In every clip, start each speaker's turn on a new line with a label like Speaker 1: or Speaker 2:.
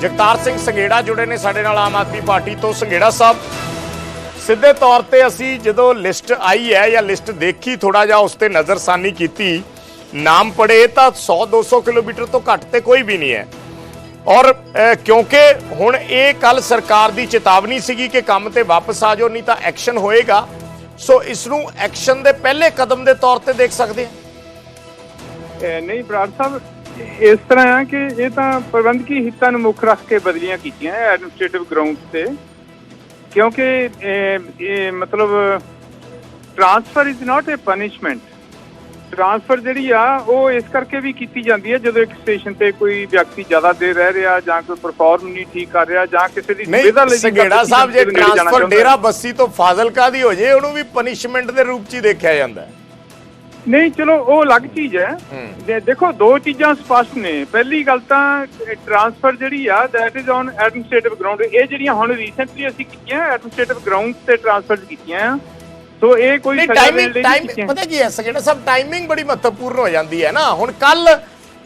Speaker 1: ਜਗਤਾਰ ਸਿੰਘ ਸੰਘੇੜਾ ਜੁੜੇ ਨੇ ਸਾਡੇ ਨਾਲ ਆਮ ਆਦਮੀ ਪਾਰਟੀ ਤੋਂ, ਸੰਘੇੜਾ ਸਾਹਿਬ। ਸਿੱਧੇ ਤੌਰ ਤੇ ਅਸੀਂ ਜਦੋਂ ਲਿਸਟ ਆਈ ਹੈ ਜਾਂ ਲਿਸਟ ਦੇਖੀ ਥੋੜਾ ਜਿਹਾ ਉਸ ਤੇ ਨਜ਼ਰਸਾਨੀ ਕੀਤੀ, ਨਾਮ ਪੜੇ ਤਾਂ 100 200 ਕਿਲੋਮੀਟਰ ਤੋਂ ਘੱਟ ਤੇ ਕੋਈ ਵੀ ਨਹੀਂ ਹੈ। ਔਰ ਕਿਉਂਕਿ ਹੁਣ ਇਹ ਕੱਲ ਸਰਕਾਰ ਦੀ ਚੇਤਾਵਨੀ ਸੀਗੀ ਕਿ ਕੰਮ ਤੇ ਵਾਪਸ ਆ ਜਾਓ, ਨਹੀਂ ਤਾਂ ਐਕਸ਼ਨ ਹੋਏਗਾ। ਸੋ ਇਸ ਨੂੰ ਐਕਸ਼ਨ ਦੇ ਪਹਿਲੇ ਕਦਮ ਦੇ ਤੌਰ ਤੇ ਦੇਖ ਸਕਦੇ ਹਾਂ।
Speaker 2: ਨਹੀਂ, ਬਰਾੜ ਸਾਹਿਬ ਇਸ ਤਰ੍ਹਾਂ ਆ ਕਿ ਇਹ ਤਾਂ ਪ੍ਰਬੰਧਕੀ ਹਿੱਤਾਂ ਨੂੰ ਮੁੱਖ ਰੱਖ ਕੇ ਬਦਲੀਆਂ ਕੀਤੀਆਂ ਐਡਮਿਨਿਸਟ੍ਰੇਟਿਵ ਗਰਾਊਂਡ ਤੇ। ਕਿਉਂਕਿ ਇਹ ਮਤਲਬ transfer is not a punishment transfer ਜਿਹੜੀ ਆ ਉਹ ਇਸ ਕਰਕੇ ਵੀ ਕੀਤੀ ਜਾਂਦੀ ਹੈ ਜਦੋਂ ਇੱਕ ਸਟੇਸ਼ਨ ਤੇ ਕੋਈ ਵਿਅਕਤੀ ਜ਼ਿਆਦਾ ਦੇਰ ਰਹਿ ਰਿਹਾ ਜਾਂ ਕੋਈ ਪਰਫਾਰਮ ਨਹੀਂ ਠੀਕ ਕਰ ਰਿਹਾ ਜਾਂ ਕਿਸੇ ਦੀ ਸੁਵਿਧਾ
Speaker 1: ਨਹੀਂ
Speaker 2: ਲਈ
Speaker 1: ਸੰਘੇੜਾ ਸਾਹਿਬ ਜੇ ਟ੍ਰਾਂਸਫਰ। ਡੇਰਾ ਬੱਸੀ ਤੋਂ ਫਾਜ਼ਿਲਕਾ ਦੀ ਹੋ ਜੇ ਉਹਨੂੰ ਵੀ ਪਨਿਸ਼ਮੈਂਟ ਦੇ ਰੂਪ 'ਚ ਹੀ ਦੇਖਿਆ ਜਾਂਦਾ ਹੈ।
Speaker 2: ਨਹੀਂ ਚਲੋ ਉਹ ਅਲੱਗ ਚੀਜ਼ ਹੈ। ਦੇ- ਦੇਖੋ ਦੋ ਚੀਜ਼ਾਂ ਸਪਸ਼ਟ ਨੇ। ਪਹਿਲੀ ਗੱਲ ਤਾਂ ਟ੍ਰਾਂਸਫਰ ਜਿਹੜੀ ਆ that is on administrative ground ਇਹ ਜਿਹੜੀਆਂ ਹੁਣ ਰੀਸੈਂਟਲੀ ਅਸੀਂ ਕੀਤੀਆਂ ਐਡਮਿਨਿਸਟ੍ਰੇਟਿਵ ਗਰਾਊਂਡ ਤੇ ਟ੍ਰਾਂਸਫਰ ਕੀਤੀਆਂ ਆ। ਸੋ ਇਹ ਕੋਈ
Speaker 1: ਨਹੀਂ
Speaker 2: ਸਜ਼ਾ
Speaker 1: ਟਾਈਮਿੰਗ
Speaker 2: ਦੇਣ ਲਈ ਨਹੀਂ
Speaker 1: ਟਾਈਮ
Speaker 2: ਕੀਤੀਆਂ।
Speaker 1: ਪਤਾ ਕੀ ਹੈ ਸੰਘੇੜਾ ਸਾਹਿਬ ਟਾਈਮਿੰਗ ਬੜੀ ਮਹੱਤਵਪੂਰਨ ਹੋ ਜਾਂਦੀ ਹੈ ਨਾ। ਹੁਣ ਕੱਲ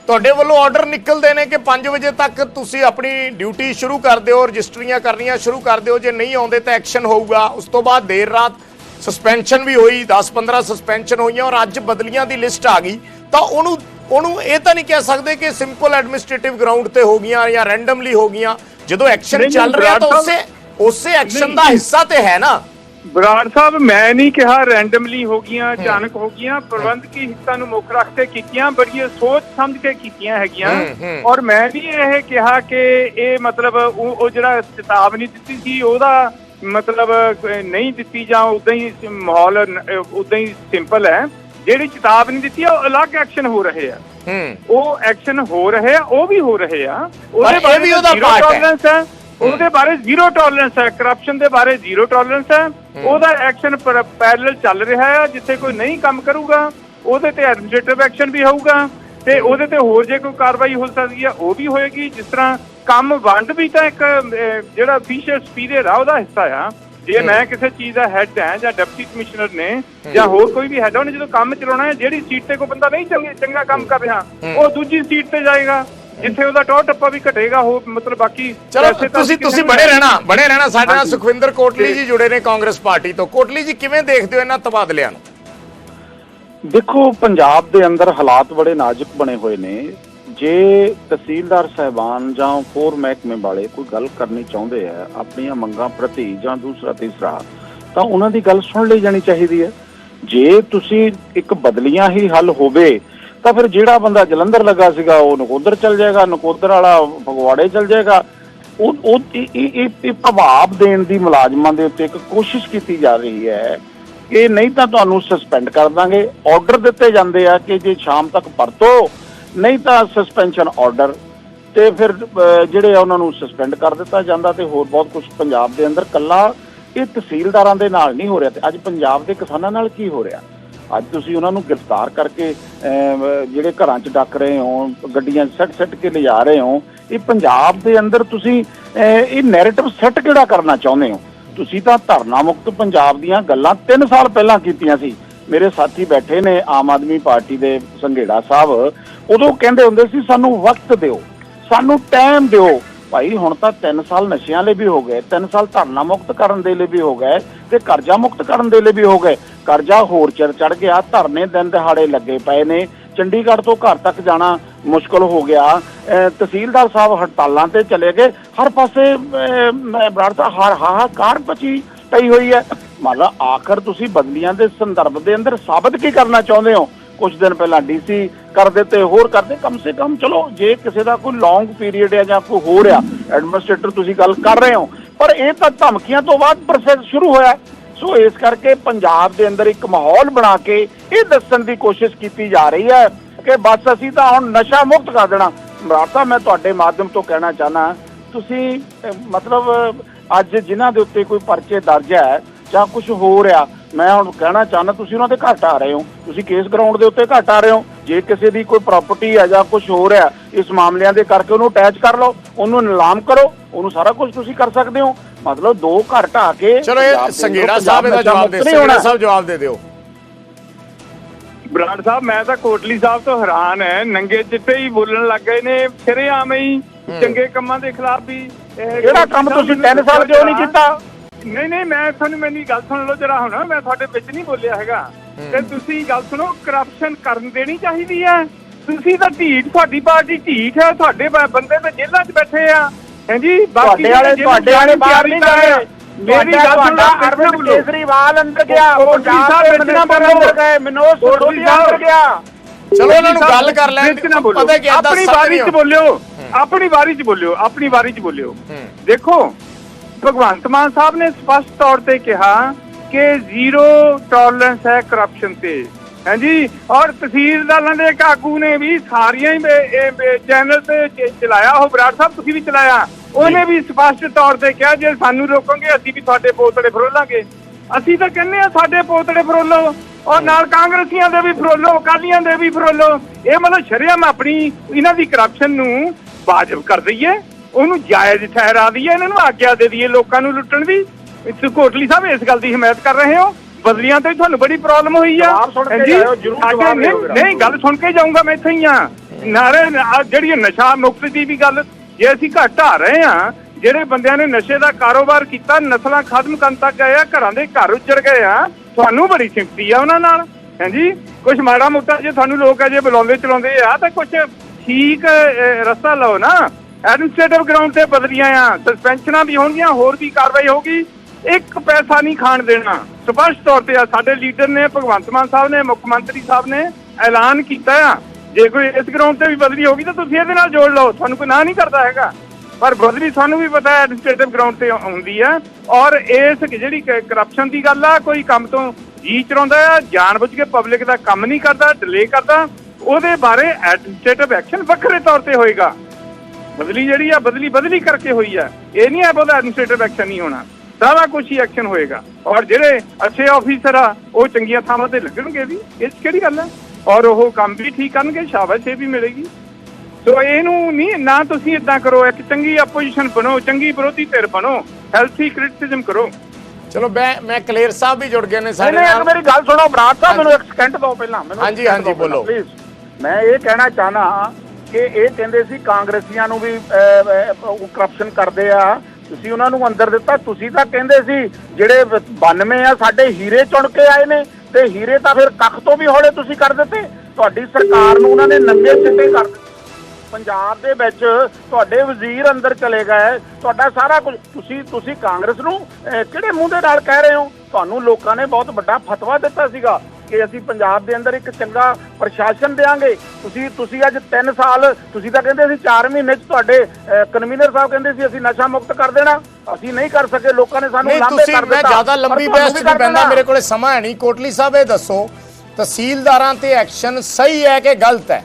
Speaker 1: ਤੁਹਾਡੇ ਵੱਲੋਂ ਆਰਡਰ ਨਿਕਲਦੇ ਨੇ ਕਿ 5 ਵਜੇ ਤੱਕ ਤੁਸੀਂ ਆਪਣੀ ਡਿਊਟੀ ਸ਼ੁਰੂ ਕਰ ਦਿਓ ਰਜਿਸਟਰੀਆਂ ਕਰਨੀਆਂ ਸ਼ੁਰੂ ਕਰ ਦਿਓ। ਜੇ ਨਹੀਂ ਆਉਂਦੇ ਤਾਂ ਐਕਸ਼ਨ ਹੋਊਗਾ। ਉਸ ਤੋਂ ਬਾਅਦ ਦੇਰ ਰਾਤ ਸਸਪੈਂਸ਼ਨ ਵੀ ਹੋਈ 10-15 ਸਸਪੈਂਸ਼ਨ ਹੋਈਆਂ ਔਰ ਅੱਜ ਬਦਲੀਆਂ ਦੀ ਲਿਸਟ ਆ ਗਈ। ਤਾਂ ਉਹਨੂੰ ਉਹਨੂੰ ਇਹ ਤਾਂ ਨਹੀਂ ਕਹਿ ਸਕਦੇ ਕਿ ਸਿੰਪਲ ਐਡਮਿਨਿਸਟ੍ਰੇਟਿਵ ਗਰਾਊਂਡ ਤੇ ਹੋ ਗਈਆਂ ਜਾਂ ਰੈਂਡਮਲੀ ਹੋ ਗਈਆਂ। ਜਦੋਂ ਐਕਸ਼ਨ ਚੱਲ ਰਿਹਾ ਤਾਂ ਉਸੇ ਉਸੇ ਐਕਸ਼ਨ ਦਾ। ਹਿੱਸਾ ਤੇ ਹੈ ਨਾ।
Speaker 2: ਬਰਾੜ ਸਾਹਿਬ ਮੈਂ ਨਹੀਂ ਕਿਹਾ ਰੈਂਡਮਲੀ ਹੋ ਗਈਆਂ ਅਚਾਨਕ ਹੋ ਗਈਆਂ। ਪ੍ਰਬੰਧਕੀ ਹਿੱਤਾਂ ਨੂੰ ਮੁੱਖ ਰੱਖ ਕੇ ਕੀਤੀਆਂ ਬੜੀਆਂ ਸੋਚ ਸਮਝ ਕੇ ਕੀਤੀਆਂ ਹੈਗੀਆਂ। ਔਰ ਮੈਂ ਵੀ ਇਹ ਕਿਹਾ ਕਿ ਇਹ ਮਤਲਬ ਉਹ ਉਹ ਜਿਹੜਾ ਚੇਤਾਵਨੀ ਦਿੱਤੀ ਸੀ ਉਹਦਾ ਮਤਲਬ ਨਹੀਂ ਦਿੱਤੀ ਜਾਂ ਉਦਾਂ ਹੀ ਮਾਹੌਲ ਉਦਾਂ ਹੀ ਸਿੰਪਲ ਹੈ। ਜਿਹੜੀ ਚੇਤਾਵਨੀ ਦਿੱਤੀ ਆ ਉਹ ਅਲੱਗ ਐਕਸ਼ਨ ਹੋ ਰਹੇ ਆ।
Speaker 1: ਹੂੰ।
Speaker 2: ਉਹ ਐਕਸ਼ਨ ਹੋ ਰਹੇ ਆ ਉਹ ਵੀ ਹੋ ਰਹੇ ਆ।
Speaker 1: ਪਰ ਇਹ ਵੀ ਉਹਦਾ
Speaker 2: tolerance ਹੈ। ਉਹਦੇ ਬਾਰੇ ਜ਼ੀਰੋ ਟੋਲਰੈਂਸ ਹੈ। ਕਰਪਸ਼ਨ ਦੇ ਬਾਰੇ ਜ਼ੀਰੋ ਟੋਲਰੈਂਸ ਹੈ। ਉਹਦਾ ਐਕਸ਼ਨ ਪੈਰਲਲ ਚੱਲ ਰਿਹਾ ਹੈ ਜਿੱਥੇ ਕੋਈ ਨਹੀਂ ਕੰਮ ਕਰੂਗਾ। ਉਹਦੇ ਤੇ ਐਡਮਿਨਿਸਟ੍ਰੇਟਿਵ ਐਕਸ਼ਨ ਵੀ ਹੋਊਗਾ। ਤੇ ਉਹਦੇ ਤੇ ਹੋਰ ਜੇ ਕੋਈ ਕਾਰਵਾਈ ਹੋ ਸਕਦੀ ਹੈ ਉਹ ਵੀ ਹੋਏਗੀ। ਜਿਸ ਤਰ੍ਹਾਂ ਕੰਮ ਵੰਡ ਵੀ ਤਾਂ ਇੱਕ ਜਿਹੜਾ ਅਫੀਸ਼ੀਅਲ ਸਪੀਰੀਅਰ ਆ ਉਹਦਾ ਹਿੱਸਾ ਆ। ਜੇ ਮੈਂ ਕਿਸੇ ਚੀਜ਼ ਦਾ ਹੈੱਡ ਹਾਂ ਜਾਂ ਡਿਪਟੀ ਕਮਿਸ਼ਨਰ ਨੇ ਜਾਂ ਹੋਰ ਕੋਈ ਵੀ ਹੈੱਡ ਉਹਨੇ ਜਦੋਂ ਕੰਮ ਚਲਾਉਣਾ ਹੈ ਜਿਹੜੀ ਸੀਟ ਤੇ ਕੋਈ ਬੰਦਾ ਨਹੀਂ ਚੰਗੇ- ਚੰਗਾ ਕੰਮ ਕਰ ਰਿਹਾ ਉਹ ਦੂਜੀ ਸੀਟ ਤੇ ਜਾਏਗਾ ਜਿੱਥੇ ਉਹਦਾ ਟੌਰ ਟੱਪਾ ਵੀ ਘਟੇਗਾ ਉਹ ਮਤਲਬ ਬਾਕੀ
Speaker 1: ਚਲੋ ਤੁਸੀਂ ਤੁਸੀਂ ਬਣੇ ਰਹਿਣਾ ਬਣੇ ਰਹਿਣਾ ਸਾਡੇ ਨਾਲ। ਸੁਖਵਿੰਦਰ ਕੋਟਲੀ ਜੀ ਜੁੜੇ ਨੇ ਕਾਂਗਰਸ ਪਾਰਟੀ ਤੋਂ। ਕੋਟਲੀ ਜੀ ਕਿਵੇਂ ਦੇਖਦੇ ਹੋ ਇਹਨਾਂ ਤਬਾਦਲਿਆਂ ਨੂੰ?
Speaker 3: ਦੇਖੋ ਪੰਜਾਬ ਦੇ ਅੰਦਰ ਹਾਲਾਤ ਬੜੇ ਨਾਜ਼ੁਕ ਬਣੇ ਹੋਏ ਨੇ। ਜੇ ਤਹਿਸੀਲਦਾਰ ਸਹਿਬਾਨ ਜਾਂ ਹੋਰ ਮਹਿਕਮੇ ਵਾਲੇ ਕੋਈ ਗੱਲ ਕਰਨੀ ਚਾਹੁੰਦੇ ਆ, ਆਪਣੀਆਂ ਮੰਗਾਂ ਪ੍ਰਤੀ ਜਾਂ ਦੂਸਰਾ ਤੀਸਰਾ, ਤਾਂ ਉਹਨਾਂ ਦੀ ਗੱਲ ਸੁਣ ਲਈ ਜਾਣੀ ਚਾਹੀਦੀ ਹੈ। ਜੇ ਤੁਸੀਂ ਇੱਕ ਬਦਲੀਆਂ ਹੀ ਹੱਲ ਹੋਵੇ, ਤਾਂ ਫਿਰ ਜਿਹੜਾ ਬੰਦਾ ਜਲੰਧਰ ਲੱਗਾ ਸੀਗਾ, ਉਹ ਨਕੋਦਰ ਚਲ ਜਾਏਗਾ, ਨਕੋਦਰ ਵਾਲਾ ਫਗਵਾੜੇ ਚਲ ਜਾਏਗਾ। ਉਹ ਉਹ, ਇਹ- ਇਹ ਪ੍ਰਭਾਵ ਦੇਣ ਦੀ ਮੁਲਾਜ਼ਮਾਂ ਦੇ ਉੱਤੇ ਇੱਕ ਕੋਸ਼ਿਸ਼ ਕੀਤੀ ਜਾ ਰਹੀ ਹੈ ਕਿ ਨਹੀਂ ਤਾਂ ਤੁਹਾਨੂੰ ਸਸਪੈਂਡ ਕਰ ਦਾਂਗੇ। ਆਰਡਰ ਦਿੱਤੇ ਜਾਂਦੇ ਆ ਕਿ ਜੇ ਸ਼ਾਮ ਤੱਕ ਪਰਤੋ ਨਹੀਂ ਤਾਂ ਸਸਪੈਂਸ਼ਨ ਆਰਡਰ ਤੇ ਫਿਰ ਜਿਹੜੇ ਆ ਉਹਨਾਂ ਨੂੰ ਸਸਪੈਂਡ ਕਰ ਦਿੱਤਾ ਜਾਂਦਾ ਤੇ ਹੋਰ ਬਹੁਤ ਕੁਝ ਪੰਜਾਬ ਦੇ ਅੰਦਰ ਕੱਲਾ ਇਹ ਤਹਿਸੀਲਦਾਰਾਂ ਦੇ ਨਾਲ ਨਹੀਂ ਹੋ ਰਿਹਾ ਤੇ ਅੱਜ ਪੰਜਾਬ ਦੇ ਕਿਸਾਨਾਂ ਨਾਲ ਕੀ ਹੋ ਰਿਹਾ? ਅੱਜ ਤੁਸੀਂ ਉਹਨਾਂ ਨੂੰ ਗ੍ਰਿਫਤਾਰ ਕਰਕੇ ਜਿਹੜੇ ਘਰਾਂ 'ਚ ਡੱਕ ਰਹੇ ਹੋ, ਗੱਡੀਆਂ 'ਚ ਸੱਟ ਸੱਟ ਕੇ ਲਿਜਾ ਰਹੇ ਹੋ, ਇਹ ਪੰਜਾਬ ਦੇ ਅੰਦਰ ਤੁਸੀਂ ਇਹ ਨੈਰੇਟਿਵ ਸੈੱਟ ਕਿਹੜਾ ਕਰਨਾ ਚਾਹੁੰਦੇ ਹੋ? ਤੁਸੀਂ ਤਾਂ ਧਰਨਾ ਮੁਕਤ ਪੰਜਾਬ ਦੀਆਂ ਗੱਲਾਂ 3 ਸਾਲ ਪਹਿਲਾਂ ਕੀਤੀਆਂ ਸੀ। ਮੇਰੇ ਸਾਥੀ ਬੈਠੇ ਨੇ ਆਮ ਆਦਮੀ ਪਾਰਟੀ ਦੇ ਸੰਘੇੜਾ ਸਾਹਿਬ ਉਦੋਂ ਕਹਿੰਦੇ ਹੁੰਦੇ ਸੀ ਸਾਨੂੰ ਵਕਤ ਦਿਓ ਸਾਨੂੰ ਟਾਈਮ ਦਿਓ। ਭਾਈ ਹੁਣ ਤਾਂ 3 ਸਾਲ ਨਸ਼ਿਆਂ ਲਈ ਵੀ ਹੋ ਗਏ 3 ਸਾਲ ਧਰਨਾ ਮੁਕਤ ਕਰਨ ਦੇ ਲਈ ਵੀ ਹੋ ਗਏ ਤੇ ਕਰਜ਼ਾ ਮੁਕਤ ਕਰਨ ਦੇ ਲਈ ਵੀ ਹੋ ਗਏ। ਕਰਜ਼ਾ ਹੋਰ ਚਿਰ ਚੜ ਗਿਆ ਧਰਨੇ ਦਿਨ ਦਿਹਾੜੇ ਲੱਗੇ ਪਏ ਨੇ। ਚੰਡੀਗੜ੍ਹ ਤੋਂ ਘਰ ਤੱਕ ਜਾਣਾ ਮੁਸ਼ਕਲ ਹੋ ਗਿਆ। ਅਹ ਤਹਿਸੀਲਦਾਰ ਸਾਹਿਬ ਹੜਤਾਲਾਂ ਤੇ ਚਲੇ ਗਏ। ਹਰ ਪਾਸੇ ਅਹ, ਮੈਂ ਬਰਾੜ ਸਾਹਿਬ ਹਰ ਹਾਹਾਕਾਰ ਪਚੀ ਪਈ ਹੋਈ ਹੈ। ਮੰਨ ਲਾ ਆਖਰ ਤੁਸੀਂ ਬਦਲੀਆਂ ਦੇ ਸੰਦਰਭ ਦੇ ਅੰਦਰ ਸਾਬਤ ਕੀ ਕਰਨਾ ਚਾਹੁੰਦੇ ਹੋ? ਕੁਝ ਦਿਨ ਪਹਿਲਾਂ ਡੀਸੀ ਕਰਦੇ ਤੇ ਹੋਰ ਕਰਦੇ, ਕਮ ਸੇ ਕਮ ਚਲੋ, ਜੇ ਕਿਸੇ ਦਾ ਕੋਈ ਲੌਂਗ ਪੀਰੀਅਡ ਹੈ ਜਾਂ ਕੋਈ ਹੋ ਰਿਹਾ ਐਡਮਿਨਿਸਟ੍ਰੇਟਰ ਤੁਸੀਂ ਗੱਲ ਕਰ ਰਹੇ ਹੋ, ਪਰ ਇਹ ਤਾਂ ਧਮਕੀਆਂ ਤੋਂ ਬਾਅਦ ਪ੍ਰੋਸੈਸ ਸ਼ੁਰੂ ਹੋਇਆ ਸੋ ਇਸ ਕਰਕੇ ਪੰਜਾਬ ਦੇ ਅੰਦਰ ਇੱਕ ਮਾਹੌਲ ਬਣਾ ਕੇ ਇਹ ਦੱਸਣ ਦੀ ਕੋਸ਼ਿਸ਼ ਕੀਤੀ ਜਾ ਰਹੀ ਹੈ ਕਿ ਬਸ ਅਸੀਂ ਤਾਂ ਹੁਣ ਨਸ਼ਾ ਮੁਕਤ ਕਰ ਦੇਣਾ। ਮਰਾਤਾ ਮੈਂ ਤੁਹਾਡੇ ਮਾਧਿਅਮ ਤੋਂ ਕਹਿਣਾ ਚਾਹਨਾ ਤੁਸੀਂ ਮਤਲਬ, ਅੱਜ ਜਿਨ੍ਹਾਂ ਦੇ ਉੱਤੇ ਕੋਈ ਪਰਚੇ ਦਰਜ ਹੈ ਜਾਂ ਕੁਝ ਹੋ ਰਿਹਾ ਮੈਂ ਹੁਣ ਕਹਿਣਾ ਚਾਹਨਾ ਤੁਸੀਂ ਉਹਨਾਂ ਦੇ ਘੱਟ ਆ ਰਹੇ ਹੋ। ਤੁਸੀਂ ਕੇਸ ਗਰਾਊਂਡ ਦੇ ਉੱਤੇ ਘੱਟ ਆ ਰਹੇ ਹੋ। ਜੇ ਕਿਸੇ ਦੀ ਕੋਈ ਪ੍ਰਾਪਰਟੀ ਹੈ ਜਾਂ ਕੁਝ ਹੋ ਰਿਹਾ ਇਸ ਮਾਮਲਿਆਂ ਦੇ ਕਰਕੇ ਉਹਨੂੰ ਅਟੈਚ ਕਰ ਲਓ ਉਹਨੂੰ ਨਿਲਾਮ ਕਰੋ ਉਹਨੂੰ ਸਾਰਾ ਕੁਝ ਤੁਸੀਂ ਕਰ ਸਕਦੇ ਹੋ। ਮਤਲਬ ਦੋ ਘਰ ਢਾ ਕੇ
Speaker 1: ਚਲੋ ਇਹ
Speaker 3: ਪੰਜਾਬ
Speaker 1: ਸਾਹਿਬ ਇਹਦਾ ਜਵਾਬ ਦੇ। ਸੰਘੇੜਾ ਸਾਹਿਬ ਜਵਾਬ ਦੇ ਦਿਓ।
Speaker 2: ਬਰਾੜ ਸਾਹਿਬ ਮੈਂ ਤਾਂ ਕੋਟਲੀ ਸਾਹਿਬ ਤੋਂ ਹੈਰਾਨ ਹੈ ਨੰਗੇ ਚਿੱਟੇ ਹੀ ਬੋਲਣ ਲੱਗ ਗਏ ਨੇ ਸ਼ਰੇਆਮ ਹੀ ਚੰਗੇ ਕੰਮਾਂ ਦੇ ਖਿਲਾਫ ਵੀ ਇਹ-
Speaker 3: ਕਿਹੜਾ ਕੰਮ ਤੁਸੀਂ 3 ਸਾਲ ਕਿਉਂ ਨਹੀਂ ਕੀਤਾ?
Speaker 2: ਨਹੀਂ ਨਹੀਂ ਮੈਂ ਤੁਹਾਨੂੰ ਮੇਰੀ ਗੱਲ ਸੁਣ ਲਓ ਜਰਾ ਹੁਣ। ਮੈਂ ਤੁਹਾਡੇ ਵਿੱਚ ਨਹੀਂ ਬੋਲਿਆ ਹੈਗਾ। ਤੇ ਤੁਸੀਂ ਗੱਲ ਸੁਣੋ ਕਰਪਸ਼ਨ ਕਰਨ ਦੇਣੀ ਚਾਹੀਦੀ ਹੈ। ਤੁਸੀਂ ਤਾਂ ਢੀਠ ਤੁਹਾਡੀ ਪਾਰਟੀ ਢੀਠ ਹੈ। ਤੁਹਾਡੇ ਬੰਦੇ ਤਾਂ ਜੇਲ੍ਹਾਂ 'ਚ ਬੈਠੇ ਆ। ਹਾਂਜੀ
Speaker 3: ਤੁਹਾਡੇ ਵਾਲੇ ਤੁਹਾਡੇ ਵਾਲੇ ਬਾਹਰ ਨਹੀਂ ਗਏ।
Speaker 2: ਮੇਰੀ ਗੱਲ ਸੁਣ
Speaker 3: ਤੁਹਾਡਾ
Speaker 2: ਲਓ
Speaker 3: ਅਰਵਿੰਦ ਕੇਜਰੀਵਾਲ ਅੰਦਰ ਗਿਆ
Speaker 2: ਉਹ- ਸਾਹਿਬ
Speaker 3: ਦੇ
Speaker 2: ਵਿੱਚ ਨਾ
Speaker 3: ਮਿਨਿਸਟਰ
Speaker 2: ਬੋਲੋ।
Speaker 3: ਅੰਦਰ ਗਏ ਮਨੋਜ ਸਿਸੋਦੀਆ ਅੰਦਰ। ਗਿਆ।
Speaker 1: ਚਲੋ ਇਹਨਾਂ ਨੂੰ ਗੱਲ ਕਰ ਲੈਣ। ਪਤਾ ਕੀ
Speaker 2: ਆਪਣੀ ਵਾਰੀ 'ਚ ਬੋਲਿਓ। ਆਪਣੀ ਵਾਰੀ 'ਚ ਬੋਲਿਓ। ਆਪਣੀ ਵਾਰੀ 'ਚ ਬੋਲਿਓ। ਦੇਖੋ ਭਗਵੰਤ ਮਾਨ ਸਾਹਿਬ ਨੇ ਸਪਸ਼ਟ ਤੌਰ ਤੇ ਕਿਹਾ ਕਿ ਜ਼ੀਰੋ ਟੋਲਰੈਂਸ ਹੈ ਕਰਪਸ਼ਨ ਤੇ। ਹਾਂਜੀ ਔਰ ਤਹਿਸੀਲਦਾਰਾਂ ਦੇ ਆਗੂ ਨੇ ਵੀ ਸਾਰੀਆਂ ਹੀ ਚੈਨਲ ਤੇ ਚਲਾਇਆ। ਉਹ ਬਰਾੜ ਸਾਹਿਬ ਤੁਸੀਂ ਵੀ ਚਲਾਇਆ। ਉਹਨੇ ਵੀ ਸਪਸ਼ਟ ਤੌਰ ਤੇ ਕਿਹਾ ਜੇ ਸਾਨੂੰ ਰੋਕੋਗੇ ਅਸੀਂ ਵੀ ਤੁਹਾਡੇ ਪੋਤੜੇ ਫਰੋਲਾਂਗੇ। ਅਸੀਂ ਤਾਂ ਕਹਿੰਦੇ ਆ ਸਾਡੇ ਪੋਤੜੇ ਫਰੋਲੋ। ਔਰ ਨਾਲ ਕਾਂਗਰਸੀਆਂ ਦੇ ਵੀ ਫਰੋਲੋ ਅਕਾਲੀਆਂ ਦੇ ਵੀ ਫਰੋਲੋ। ਇਹ ਮਤਲਬ ਸ਼ਰਿਆਮ ਆਪਣੀ ਇਹਨਾਂ ਦੀ ਕਰਪਸ਼ਨ ਨੂੰ ਵਾਜਬ ਕਰ ਦਈਏ ਉਹਨੂੰ ਜਾਇਜ਼ ਠਹਿਰਾ ਦਈਏ ਇਹਨਾਂ ਨੂੰ ਆਗਿਆ ਦੇ ਦਈਏ ਲੋਕਾਂ ਨੂੰ ਲੁੱਟਣ ਦੀ। ਇਸ ਕੋਟਲੀ ਸਾਹਿਬ ਇਸ ਗੱਲ ਦੀ ਹਮਾਇਤ ਕਰ ਰਹੇ ਹੋ। ਬਦਲੀਆਂ ਤੇ ਤੁਹਾਨੂੰ ਬੜੀ ਪ੍ਰੋਬਲਮ ਹੋਈ ਆ।
Speaker 3: ਜਵਾਬ
Speaker 2: ਨਹੀਂ- ਗੱਲ ਸੁਣ ਕੇ ਜਾਊਂਗਾ ਮੈਂ ਇੱਥੇ ਹੀ ਆ। ਨਾਰੇ ਜਿਹੜੀ ਨਸ਼ਾ ਮੁਕਤ ਦੀ ਵੀ ਗੱਲ ਜੇ ਅਸੀਂ ਘੱਟ ਆ ਰਹੇ ਆ ਜਿਹੜੇ ਬੰਦਿਆਂ ਨੇ ਨਸ਼ੇ ਦਾ ਕਾਰੋਬਾਰ ਕੀਤਾ ਨਸਲਾਂ ਖਤਮ ਕਰਨ ਤੱਕ ਗਏ ਆ ਘਰਾਂ ਦੇ ਘਰ ਉੱਜੜ ਗਏ ਆ ਤੁਹਾਨੂੰ ਬੜੀ ਸਿੰਪਤੀ ਆ ਉਹਨਾਂ ਨਾਲ ਹਾਂਜੀ? ਕੁਝ ਮਾੜਾ ਮੋਟਾ ਜੇ ਤੁਹਾਨੂੰ ਲੋਕ ਅਜੇ ਬੁਲਾਉਂਦੇ ਚਲਾਉਂਦੇ ਆ ਤਾਂ ਕੁਝ ਠੀਕ ਰਸਤਾ ਲਓ ਨਾ। ਐਡਮਿਨਿਸਟ੍ਰੇਟਿਵ ਗਰਾਊਂਡ ਤੇ ਬਦਲੀਆਂ ਆ। ਸਸਪੈਂਸ਼ਨਾਂ ਵੀ ਹੋਣਗੀਆਂ, ਹੋਰ ਵੀ ਕਾਰਵਾਈ ਹੋਗੀ ਇੱਕ ਪੈਸਾ ਨਹੀਂ ਖਾਣ ਦੇਣਾ। ਸਪਸ਼ਟ ਤੌਰ ਤੇ ਆ, ਸਾਡੇ ਲੀਡਰ ਨੇ, ਭਗਵੰਤ ਮਾਨ ਸਾਹਿਬ ਨੇ, ਮੁੱਖ ਮੰਤਰੀ ਸਾਹਿਬ ਨੇ ਐਲਾਨ ਕੀਤਾ ਆ। ਜੇ ਕੋਈ ਇਸ ਗਰਾਊਂਡ ਤੇ ਵੀ ਬਦਲੀ ਹੋਗੀ ਤਾਂ ਤੁਸੀਂ ਇਹਦੇ ਨਾਲ ਜੋੜ ਲਓ। ਤੁਹਾਨੂੰ ਕੋਈ ਨਾ ਨਹੀਂ ਕਰਦਾ ਹੈਗਾ। ਪਰ ਬਦਲੀ ਸਾਨੂੰ ਵੀ ਪਤਾ ਹੈ ਐਡਮਿਨਿਸਟ੍ਰੇਟਿਵ ਗਰਾਊਂਡ ਤੇ ਹੁੰਦੀ ਆ। ਔਰ ਇਸ ਜਿਹੜੀ ਕਰਪਸ਼ਨ ਦੀ ਗੱਲ ਆ, ਕੋਈ ਕੰਮ ਤੋਂ ਜੀ ਚਰਾਉਂਦਾ ਆ, ਜਾਣਬੁੱਝ ਕੇ ਪਬਲਿਕ ਦਾ ਕੰਮ ਨਹੀਂ ਕਰਦਾ ਡਿਲੇ ਕਰਦਾ, ਉਹਦੇ ਬਾਰੇ ਐਡਮਿਨਿਸਟ੍ਰੇਟਿਵ ਐਕਸ਼ਨ ਵੱਖਰੇ ਤੌਰ ਤੇ ਹੋਏਗਾ। ਬਦਲੀ ਜਿਹੜੀ ਆ ਬਦਲੀ ਬਦਲੀ ਕਰਕੇ ਹੋਈ ਆ। ਇਹ ਨਹੀਂ ਆ ਉਹਦਾ ਐਡਮਿਨਿਸਟ੍ਰੇਟਿਵ ਐਕਸ਼ਨ ਨਹੀਂ ਹੋਣਾ। ਸਾਰਾ ਕੁਝ ਹੀ ਐਕਸ਼ਨ ਹੋਏਗਾ। ਔਰ ਜਿਹੜੇ ਅੱਛੇ ਆਫੀਸਰ ਆ ਉਹ ਚੰਗੀਆਂ ਥਾਵਾਂ ਤੇ ਲੱਗਣਗੇ ਵੀ। ਇਹ 'ਚ ਕਿਹੜੀ ਗੱਲ ਹੈ ਔਰ ਉਹ ਕੰਮ ਵੀ ਠੀਕ ਕਰਨਗੇ ਸ਼ਾਬਾਸ਼ ਇਹ ਵੀ ਮਿਲੇਗੀ। ਸੋ ਇਹਨੂੰ ਨਹੀਂ ਨਾ ਤੁਸੀਂ ਇਦਾਂ ਕਰੋ। ਇੱਕ ਚੰਗੀ ਆਪੋਜੀਸ਼ਨ ਬਣੋ ਚੰਗੀ ਵਿਰੋਧੀ ਧਿਰ ਬਣੋ। ਹੈਲਥੀ ਕ੍ਰਿਟਿਸਿਜ਼ਮ ਕਰੋ।
Speaker 1: ਚਲੋ ਮੈਂ ਮੈਂ ਕਲੇਰ ਸਾਹਿਬ ਵੀ ਜੁੜ ਗਏ ਨੇ
Speaker 3: ਨਹੀਂ
Speaker 1: ਸਾਡੇ
Speaker 3: ਨਹੀਂ
Speaker 1: ਨਾਲ।
Speaker 3: ਮੇਰੀ ਗੱਲ ਸੁਣੋ ਬਰਾੜ ਸਾਹਿਬ ਮੈਨੂੰ ਇੱਕ ਸਕਿੰਟ ਦਿਓ ਪਹਿਲਾਂ। ਮੈਨੂੰ
Speaker 1: ਹਾਂਜੀ, ਹਾਂਜੀ, ਬੋਲੋ।
Speaker 3: please। ਮੈਂ ਇਹ ਕਹਿਣਾ ਚਾਹਨਾ ਕਿ ਇਹ ਕਹਿੰਦੇ ਸੀ ਕਾਂਗਰਸੀਆਂ ਨੂੰ ਵੀ ਕਰਪਸ਼ਨ ਕਰਦੇ ਆ। ਤੁਸੀਂ ਉਹਨਾਂ ਨੂੰ ਅੰਦਰ ਦਿੱਤਾ। ਤੁਸੀਂ ਤਾਂ ਕਹਿੰਦੇ ਸੀ, ਜਿਹੜੇ 92 ਆ, ਸਾਡੇ ਹੀਰੇ ਚੁਣ ਕੇ ਆਏ ਨੇ। ਤੇ ਹੀਰੇ ਤਾਂ ਫਿਰ ਕੱਖ ਤੋਂ ਵੀ ਹੌਲੇ ਤੁਸੀਂ ਕਰ ਦਿੱਤੇ। ਤੁਹਾਡੀ ਸਰਕਾਰ ਨੂੰ ਉਹਨਾਂ ਨੇ ਨੰਗੇ ਚਿੱਟੇ ਕਰ ਦਿੱਤੇ। ਪੰਜਾਬ ਦੇ ਵਿੱਚ ਤੁਹਾਡੇ ਵਜ਼ੀਰ ਅੰਦਰ ਚਲੇ ਗਏ ਤੁਹਾਡਾ ਸਾਰਾ ਕੁਝ। ਤੁਸੀਂ ਤੁਸੀਂ ਕਾਂਗਰਸ ਨੂੰ ਕਿਹੜੇ ਮੂੰਹ ਦੇ ਨਾਲ ਕਹਿ ਰਹੇ ਹੋ? ਤੁਹਾਨੂੰ ਲੋਕਾਂ ਨੇ ਬਹੁਤ ਵੱਡਾ ਫਤਵਾ ਦਿੱਤਾ ਸੀਗਾ ਕਿ ਅਸੀਂ ਪੰਜਾਬ ਦੇ ਅੰਦਰ ਇੱਕ ਚੰਗਾ ਪ੍ਰਸ਼ਾਸਨ ਦੇਾਂਗੇ ਤੁਸੀਂ ਤੁਸੀਂ ਅੱਜ 3 ਸਾਲ ਤੁਸੀਂ ਤਾਂ ਕਹਿੰਦੇ ਸੀ 4 ਮਹੀਨੇ 'ਚ ਤੁਹਾਡੇ ਕਨਵੀਨਰ ਸਾਹਿਬ ਕਹਿੰਦੇ ਸੀ ਅਸੀਂ ਨਸ਼ਾ ਮੁਕਤ ਕਰ ਦੇਣਾ। ਅਸੀਂ ਨਹੀਂ ਕਰ ਸਕੇ ਲੋਕਾਂ ਨੇ ਸਾਨੂੰ ਲਾਂਭੇ
Speaker 1: ਤੁਸੀਂ
Speaker 3: ਕਰ
Speaker 1: ਮੈਂ
Speaker 3: ਦਿੱਤਾ।
Speaker 1: ਜ਼ਿਆਦਾ
Speaker 3: ਪਰ
Speaker 1: ਲੰਬੀ ਬਹਿਸ ਨਹੀਂ ਪੈਂਦਾ। ਮੇਰੇ ਕੋਲੇ ਸਮਾਂ ਹੈ ਨਹੀਂ। ਕੋਟਲੀ ਸਾਹਿਬ ਇਹ ਦੱਸੋ ਤਹਿਸੀਲਦਾਰਾਂ ਤੇ ਐਕਸ਼ਨ ਸਹੀ ਹੈ ਕਿ ਗਲਤ ਹੈ?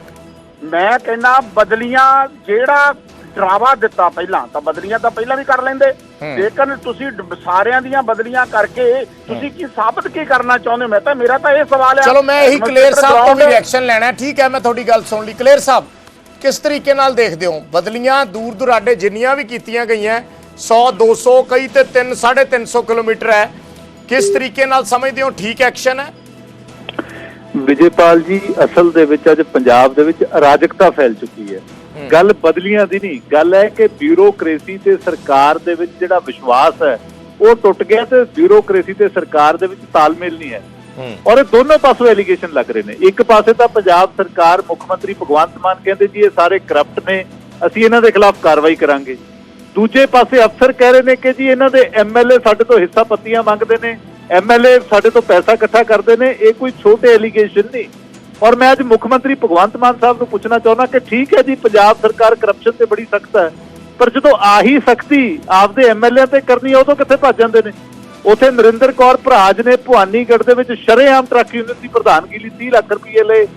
Speaker 3: ਮੈਂ ਕਹਿੰਦਾ ਬਦਲੀਆਂ ਜਿਹੜਾ ਡਰਾਵਾ ਦਿੱਤਾ ਪਹਿਲਾਂ ਤਾਂ ਬਦਲੀਆਂ ਤਾਂ ਪਹਿਲਾਂ ਵੀ ਕਰ ਲੈਂਦੇ। ਲੇਕਿਨ ਤੁਸੀਂ ਡ- ਸਾਰਿਆਂ ਦੀਆਂ ਬਦਲੀਆਂ ਕਰਕੇ ਤੁਸੀਂ ਕੀ ਸਾਬਤ ਕੀ ਕਰਨਾ ਚਾਹੁੰਦੇ ਹੋ? ਮੈਂ ਤਾਂ ਮੇਰਾ ਤਾਂ ਇਹ ਸਵਾਲ ਹੈ
Speaker 1: ਚਲੋ ਮੈਂ ਇਹੀ ਕਲੇਰ ਸਾਹਿਬ ਤੋਂ ਵੀ ਰਿਐਕਸ਼ਨ ਲੈਣਾ ਹੈ। ਠੀਕ ਹੈ ਮੈਂ ਤੁਹਾਡੀ ਗੱਲ ਸੁਣ ਲਈ। ਕਲੇਰ ਸਾਹਿਬ ਕਿਸ ਤਰੀਕੇ ਨਾਲ ਦੇਖਦੇ ਹੋ? ਬਦਲੀਆਂ ਦੂਰ ਦੁਰਾਡੇ ਜਿੰਨੀਆਂ ਵੀ ਕੀਤੀਆਂ ਗਈਆਂ 100 200 ਕਈ ਤੇ 3 350 ਕਿਲੋਮੀਟਰ ਹੈ। ਕਿਸ ਤਰੀਕੇ ਨਾਲ ਸਮਝਦੇ ਹੋ? ਠੀਕ ਐਕਸ਼ਨ ਹੈ?
Speaker 4: ਵਿਜੇਪਾਲ ਜੀ ਅਸਲ ਦੇ ਵਿੱਚ ਅੱਜ ਪੰਜਾਬ ਦੇ ਵਿੱਚ ਅਰਾਜਕਤਾ ਫੈਲ ਚੁੱਕੀ ਹੈ। ਗੱਲ ਬਦਲੀਆਂ ਦੀ ਨਹੀਂ ਗੱਲ ਹੈ ਕਿ ਬਿਊਰੋਕ੍ਰੇਸੀ ਤੇ ਸਰਕਾਰ ਦੇ ਵਿੱਚ ਜਿਹੜਾ ਵਿਸ਼ਵਾਸ ਹੈ ਉਹ ਟੁੱਟ ਗਿਆ ਤੇ ਬਿਊਰੋਕ੍ਰੇਸੀ ਤੇ ਸਰਕਾਰ ਦੇ ਵਿੱਚ ਤਾਲਮੇਲ ਨਹੀਂ ਹੈ। ਔਰ ਇਹ ਦੋਨੋਂ ਪਾਸੋਂ ਐਲੀਗੇਸ਼ਨ ਲੱਗ ਰਹੇ ਨੇ। ਇੱਕ ਪਾਸੇ ਤਾਂ ਪੰਜਾਬ ਸਰਕਾਰ ਮੁੱਖ ਮੰਤਰੀ ਭਗਵੰਤ ਮਾਨ ਕਹਿੰਦੇ ਜੀ ਇਹ ਸਾਰੇ ਕਰਪਟ ਨੇ ਅਸੀਂ ਇਹਨਾਂ ਦੇ ਖਿਲਾਫ ਕਾਰਵਾਈ ਕਰਾਂਗੇ। ਦੂਜੇ ਪਾਸੇ ਅਫਸਰ ਕਹਿ ਰਹੇ ਨੇ ਕਿ ਜੀ ਇਹਨਾਂ ਦੇ ਐਮਐਲਏ ਸਾਡੇ ਤੋਂ ਹਿੱਸਾ ਪੱਤੀਆਂ ਮੰਗਦੇ ਨੇ। ਐਮਐਲਏ ਸਾਡੇ ਤੋਂ ਪੈਸਾ ਇਕੱਠਾ ਕਰਦੇ ਨੇ, ਇਹ ਕੋਈ ਛੋਟੇ ਐਲੀਗੇਸ਼ਨ ਨਹੀਂ। ਔਰ ਮੈਂ ਅੱਜ ਮੁੱਖ ਮੰਤਰੀ ਭਗਵੰਤ ਮਾਨ ਸਾਹਿਬ ਨੂੰ ਪੁੱਛਣਾ ਚਾਹੁੰਦਾ ਕਿ ਠੀਕ ਹੈ ਜੀ, ਪੰਜਾਬ ਸਰਕਾਰ ਕਰਪਸ਼ਨ ਤੇ ਬੜੀ ਸਖਤ ਹੈ, ਪਰ ਜਦੋਂ ਆਹੀ ਸਖਤੀ ਆਪਦੇ ਐਮਐਲਏ ਤੇ ਕਰਨੀ ਉਹ ਤੋਂ ਕਿੱਥੇ ਭੱਜ ਜਾਂਦੇ ਨੇ? ਉਥੇ ਨਰਿੰਦਰ ਕੌਰ ਭਰਾਜ ਨੇ ਭਵਾਨੀਗੜ੍ਹ ਦੇ ਵਿੱਚ ਸ਼ਰੇਆਮ ਟਰੱਕ ਯੂਨੀਅਨ ਦੀ ਪ੍ਰਧਾਨਗੀ ਲਈ 30 ਲੱਖ ਰੁਪਏ ਲਏ।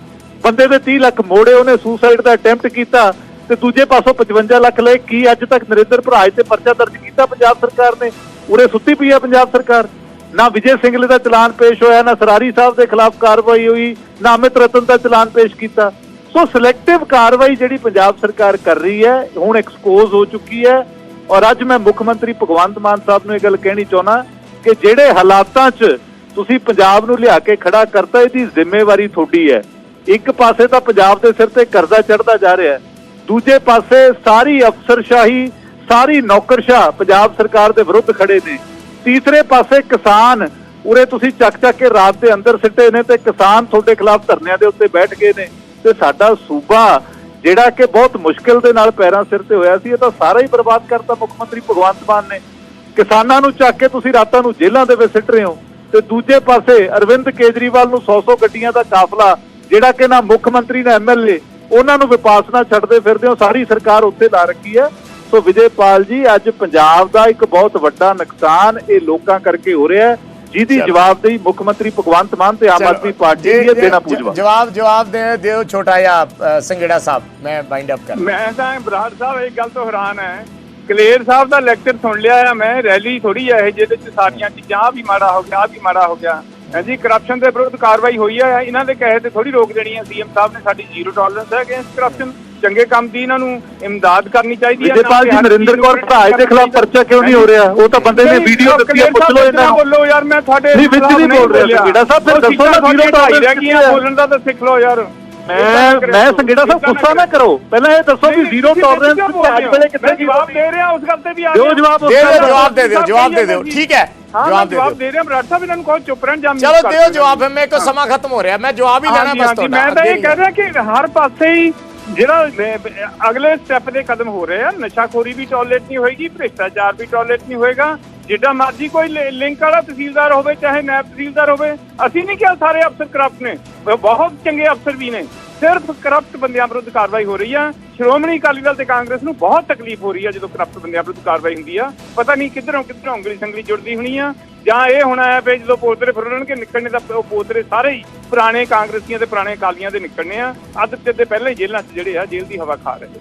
Speaker 4: ਬੰਦੇ ਦੇ 30 ਲੱਖ ਮੋੜੇ ਉਹਨੇ ਸੁਸਾਈਡ ਦਾ ਅਟੈਂਪਟ ਕੀਤਾ ਤੇ ਦੂਜੇ ਪਾਸੋਂ 55 ਲੱਖ ਲਏ। ਕੀ ਅੱਜ ਤੱਕ ਨਰਿੰਦਰ ਭਰਾਜ ਤੇ ਪਰਚਾ ਦਰਜ ਕੀਤਾ ਪੰਜਾਬ ਸਰਕਾਰ ਨੇ? ਉਰੇ ਸੁੱਤੀ ਪਈ ਆ ਪੰਜਾਬ ਸਰਕਾਰ। ਨਾ ਵਿਜੇ ਸਿੰਘਲੇ ਦਾ ਚਲਾਨ ਪੇਸ਼ ਹੋਇਆ, ਨਾ ਸਰਾਰੀ ਸਾਹਿਬ ਦੇ ਖਿਲਾਫ ਕਾਰਵਾਈ ਹੋਈ, ਨਾ ਅਮਿਤ ਰਤਨ ਦਾ ਚਲਾਨ ਪੇਸ਼ ਕੀਤਾ। ਸੋ ਸਿਲੈਕਟਿਵ ਕਾਰਵਾਈ ਜਿਹੜੀ ਪੰਜਾਬ ਸਰਕਾਰ ਕਰ ਰਹੀ ਹੈ, ਹੁਣ ਐਕਸਪੋਜ਼ ਹੋ ਚੁੱਕੀ ਹੈ। ਔਰ ਅੱਜ ਮੈਂ ਮੁੱਖ ਮੰਤਰੀ ਭਗਵੰਤ ਮਾਨ ਸਾਹਿਬ ਨੂੰ ਇਹ ਗੱਲ ਕਹਿਣੀ ਚਾਹੁੰਦਾ ਕਿ ਜਿਹੜੇ ਹਾਲਾਤਾਂ 'ਚ ਤੁਸੀਂ ਪੰਜਾਬ ਨੂੰ ਲਿਆ ਕੇ ਖੜਾ ਕਰਤਾ, ਇਹਦੀ ਜ਼ਿੰਮੇਵਾਰੀ ਤੁਹਾਡੀ ਹੈ। ਇੱਕ ਪਾਸੇ ਤਾਂ ਪੰਜਾਬ ਦੇ ਸਿਰ ਤੇ ਕਰਜ਼ਾ ਚੜਦਾ ਜਾ ਰਿਹਾ ਹੈ, ਦੂਜੇ ਪਾਸੇ ਸਾਰੀ ਅਫਸਰਸ਼ਾਹੀ, ਸਾਰੀ ਨੌਕਰਸ਼ਾਹ ਪੰਜਾਬ ਸਰਕਾਰ ਦੇ ਵਿਰੁੱਧ ਖੜੇ ਨੇ। ਤੀਸਰੇ ਪਾਸੇ ਕਿਸਾਨ, ਉਰੇ ਤੁਸੀਂ ਚੱਕ ਚੱਕ ਕੇ ਰਾਤ ਦੇ ਅੰਦਰ ਸਿੱਟੇ ਨੇ ਤੇ ਕਿਸਾਨ ਤੁਹਾਡੇ ਖਿਲਾਫ ਧਰਨਿਆਂ ਦੇ ਉੱਤੇ ਬੈਠ ਗਏ ਨੇ ਤੇ ਸਾਡਾ ਸੂਬਾ, ਜਿਹੜਾ ਕਿ ਬਹੁਤ ਮੁਸ਼ਕਿਲ ਦੇ ਨਾਲ ਪੈਰਾਂ ਸਿਰ ਤੇ ਹੋਇਆ ਸੀ, ਇਹ ਤਾਂ ਸਾਰਾ ਹੀ ਬਰਬਾਦ ਕਰਤਾ ਮੁੱਖ ਮੰਤਰੀ ਭਗਵੰਤ ਮਾਨ ਨੇ। ਕਿਸਾਨਾਂ ਨੂੰ ਚੱਕ ਕੇ ਤੁਸੀਂ ਰਾਤਾਂ ਨੂੰ ਜੇਲ੍ਹਾਂ ਦੇ ਵਿੱਚ ਸਿੱਟ ਰਹੇ ਹੋ ਤੇ ਦੂਜੇ ਪਾਸੇ ਅਰਵਿੰਦ ਕੇਜਰੀਵਾਲ ਨੂੰ 100-100 ਗੱਡੀਆਂ ਦਾ ਕਾਫਲਾ, ਜਿਹੜਾ ਕਿ ਨਾ ਮੁੱਖ ਮੰਤਰੀ, ਨਾ ਐਮਐਲਏ ਉਹਨਾਂ ਨੂੰ ਵਿਪਾਸਨਾ ਛੱਡਦੇ ਫਿਰਦੇ ਹੋ, ਸਾਰੀ ਸਰਕਾਰ ਉੱਥੇ ਲਾ ਰੱਖੀ ਹੈ। ਸੋ ਵਿਜੇਪਾਲ ਜੀ ਅੱਜ ਪੰਜਾਬ ਦਾ ਇੱਕ ਬਹੁਤ ਵੱਡਾ ਨੁਕਸਾਨ ਇਹ ਲੋਕਾਂ ਕਰਕੇ ਹੋ ਰਿਹਾ ਹੈ ਜਿਹਦੀ। ਜਵਾਬਦੇਹੀ ਮੁੱਖ ਮੰਤਰੀ ਭਗਵੰਤ ਮਾਨ ਤੇ ਆਮ ਆਦਮੀ ਪਾਰਟੀ ਦੀ ਹੈ
Speaker 1: ਜੇ-
Speaker 4: ਦੇਣਾ ਪੂਜਵਾ
Speaker 1: ਜਵਾਬ ਜਵਾਬ ਦੇ ਦਿਓ ਛੋਟਾ ਜਿਹਾ ਅ, ਸੰਘੇੜਾ ਸਾਹਿਬ ਮੈਂ ਵਾਈਂਡ ਅਪ ਕਰ
Speaker 2: ਮੈਂ ਤਾਂ ਬਰਾੜ ਸਾਹਿਬ ਇੱਕ ਗੱਲ ਤੋਂ ਹੈਰਾਨ ਹੈ। ਕਲੇਰ ਸਾਹਿਬ ਦਾ ਲੈਕਚਰ ਸੁਣ ਲਿਆ ਆ ਮੈਂ ਰੈਲੀ ਥੋੜੀ ਹੈ ਇਹ ਜਿਹਦੇ ਚ ਸਾਰੀਆਂ ਚੀਜ਼ਾਂ ਆਹ ਵੀ ਮਾੜਾ ਹੋ ਗਿਆ ਆਹ ਵੀ ਮਾੜਾ ਹੋ ਗਿਆ। ਹਾਂਜੀ ਕਰਪਸ਼ਨ ਦੇ ਵਿਰੁੱਧ ਕਾਰਵਾਈ ਹੋਈ ਹੈ ਇਹਨਾਂ ਦੇ ਕਹੇ ਤੇ ਥੋੜੀ ਰੋਕ ਦੇਣੀ ਹੈ ਸੀਐਮ ਸਾਹਿਬ ਨੇ ਸਾਡੀ ਜ਼ੀਰੋ ਟੋਲਰੈਂਸ ਹੈ ਅਗੇਂਸਟ ਕਰਪਸ਼ਨ ਚੰਗੇ ਕੰਮ ਦੀ ਇਹਨਾਂ ਨੂੰ ਇਮਦਾਦ ਕਰਨੀ ਚਾਹੀਦੀ ਹੈ
Speaker 4: ਵਿਜੇਪਾਲ ਜੀ ਨਰਿੰਦਰ ਕੌਰ ਭਰਾਜ ਦੇ ਖਿਲਾਫ ਪਰਚਾ ਕਿਉਂ ਨਹੀਂ ਹੋ ਰਿਹਾ? ਉਹ ਤਾਂ ਬੰਦੇ ਨੇ ਵੀਡੀਓ ਦਿੱਤੀ ਹੈ ਪੁੱਛ ਲਓ ਇਹਨਾਂ ਨੂੰ।
Speaker 2: ਬੋਲੋ ਯਾਰ ਮੈਂ ਤੁਹਾਡੇ
Speaker 4: ਨਹੀਂ, ਵਿੱਚ ਨਹੀਂ ਬੋਲ ਰਿਹਾ ਸੰਗੀੜਾ ਸਾਹਿਬ, ਫਿਰ ਦੱਸੋ ਨਾ
Speaker 2: ਰਹਿ ਗਈਆਂ
Speaker 4: ਕਿੱਥੇ ਹੈ?
Speaker 2: ਬੋਲਣ ਦਾ ਤਾਂ ਸਿੱਖ ਲਓ ਯਾਰ।
Speaker 4: ਮੈਂ ਮੈਂ ਸੰਗੀੜਾ ਸਾਹਿਬ ਗੁੱਸਾ ਨਾ ਕਰੋ। ਪਹਿਲਾਂ ਇਹ ਦੱਸੋ ਵੀ ਜ਼ੀਰੋ ਟੋਲਰੈਂਸ ਅੱਜ ਵੇਲੇ ਕਿੱਥੇ
Speaker 2: ਜਵਾਬ ਦੇ ਰਿਹਾ ਉਸ ਗੱਲ ਤੇ ਵੀ ਆ
Speaker 4: ਦਿਓ। ਜਵਾਬ
Speaker 1: ਦੇ ਦਿਓ। ਜਵਾਬ ਦੇ ਦਿਓ ਜਵਾਬ ਦੇ ਦਿਓ ਠੀਕ ਹੈ ਜਵਾਬ ਦੇ
Speaker 2: ਜਵਾਬ ਦੇ ਰਿਹਾ ਬਰਾੜ ਸਾਹਿਬ ਇਹਨਾਂ ਨੂੰ ਕਹੋ ਚੁੱਪ ਰਹਿਣ ਜਾਂ
Speaker 1: ਚਲੋ ਦਿਓ ਜਵਾਬ ਮੇਰੇ ਕੋ ਸਮਾਂ ਖਤਮ ਹੋ ਰਿਹਾ ਮੈਂ ਜਵਾਬ ਹੀ ਲੈਣਾ ਬਸ
Speaker 2: ਹਾਂਜੀ,
Speaker 1: ਤੁਹਾਡਾ
Speaker 2: ਮੈਂ ਤਾਂ ਇਹ ਕਹਿ ਰਿਹਾ ਕਿ ਹਰ ਪਾਸੇ ਹੀ ਜਿਹੜਾ ਅਗਲੇ ਸਟੈਪ ਦੇ ਕਦਮ ਹੋ ਰਹੇ ਆ, ਨਸ਼ਾਖੋਰੀ ਵੀ ਟੋਲਰੇਟ ਨਹੀਂ ਹੋਏਗੀ, ਭ੍ਰਿਸ਼ਟਾਚਾਰ ਵੀ ਟੋਲਰੇਟ ਨਹੀਂ ਹੋਏਗਾ ਜਿੱਡਾ ਮਰਜ਼ੀ ਕੋਈ ਲਿੰਕ ਵਾਲਾ ਤਹਿਸੀਲਦਾਰ ਹੋਵੇ, ਚਾਹੇ ਨੈਬ ਤਹਿਸੀਲਦਾਰ ਹੋਵੇ, ਅਸੀਂ ਨਹੀਂ ਕਿਹਾ ਸਾਰੇ ਅਫਸਰ ਕਰਪਟ ਨੇ, ਬਹੁਤ ਚੰਗੇ ਅਫਸਰ ਵੀ ਨੇ, ਸਿਰਫ ਕਰਪਟ ਬੰਦਿਆਂ ਵਿਰੁੱਧ ਕਾਰਵਾਈ ਹੋ ਰਹੀ ਆ ਸ਼੍ਰੋਮਣੀ ਅਕਾਲੀ ਦਲ ਤੇ ਕਾਂਗਰਸ ਨੂੰ ਬਹੁਤ ਤਕਲੀਫ ਹੋ ਰਹੀ ਹੈ ਜਦੋਂ ਕਰਪਟ ਬੰਦਿਆਂ ਵਿਰੁੱਧ ਕਾਰਵਾਈ ਹੁੰਦੀ ਆ। ਪਤਾ ਨਹੀਂ ਕਿੱਧਰੋਂ ਕਿੱਧਰੋਂ ਉਂਗਲੀ ਸੰਗਲੀ ਜੁੜਦੀ ਹੋਣੀ ਆ, ਜਾਂ ਇਹ ਹੋਣਾ ਹੈ ਵੀ ਜਦੋਂ ਪੋਤਰੇ ਫਿਰਨਗੇ ਨਿਕਲਣੇ ਤਾਂ ਉਹ ਪੋਤਰੇ ਸਾਰੇ ਹੀ ਪੁਰਾਣੇ ਕਾਂਗਰਸੀਆਂ ਤੇ ਪੁਰਾਣੇ ਅਕਾਲੀਆਂ ਦੇ ਨਿਕਲਣੇ ਆ। ਅੱਧ ਤੇ ਪਹਿਲਾਂ ਹੀ ਜੇਲ੍ਹਾਂ 'ਚ ਜਿਹੜੇ ਆ, ਜੇਲ੍ਹ ਦੀ ਹਵਾ ਖਾ ਰਹੇ